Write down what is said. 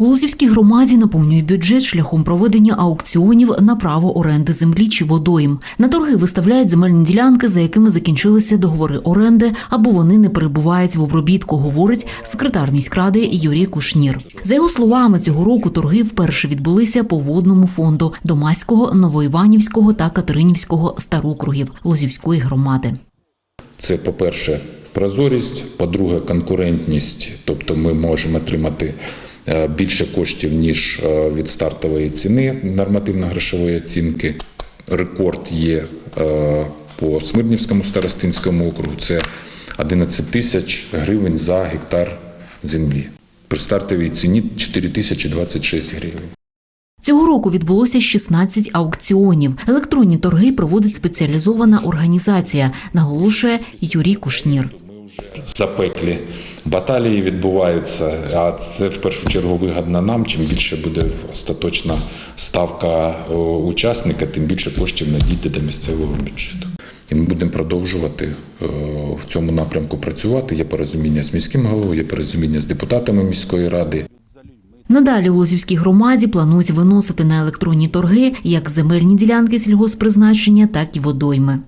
У Лузівській громаді наповнює бюджет шляхом проведення аукціонів на право оренди землі чи водойм. На торги виставляють земельні ділянки, за якими закінчилися договори оренди, або вони не перебувають в обробітку, говорить секретар міськради Юрій Кушнір. За його словами, цього року торги вперше відбулися по водному фонду Домаського, Новоіванівського та Катеринівського старокругів Лузівської громади. Це, по-перше, прозорість, по-друге, конкурентність, тобто ми можемо отримати більше коштів, ніж е, від стартової ціни нормативно-грошової оцінки. Рекорд є е, по Смирнівському старостинському округу. Це 11 тисяч гривень за гектар землі. При стартовій ціні 4 тисячі 26 гривень. Цього року відбулося 16 аукціонів. Електронні торги проводить спеціалізована організація, наголошує Юрій Кушнір. Запеклі баталії відбуваються, а це в першу чергу вигідно нам. Чим більше буде остаточна ставка учасника, тим більше коштів надійде до місцевого бюджету. І ми будемо продовжувати е, в цьому напрямку працювати. Є порозуміння з міським головою, є порозуміння з депутатами міської ради. Надалі у Лозівській громаді планують виносити на електронні торги як земельні ділянки сільгоспризначення, так і водойми.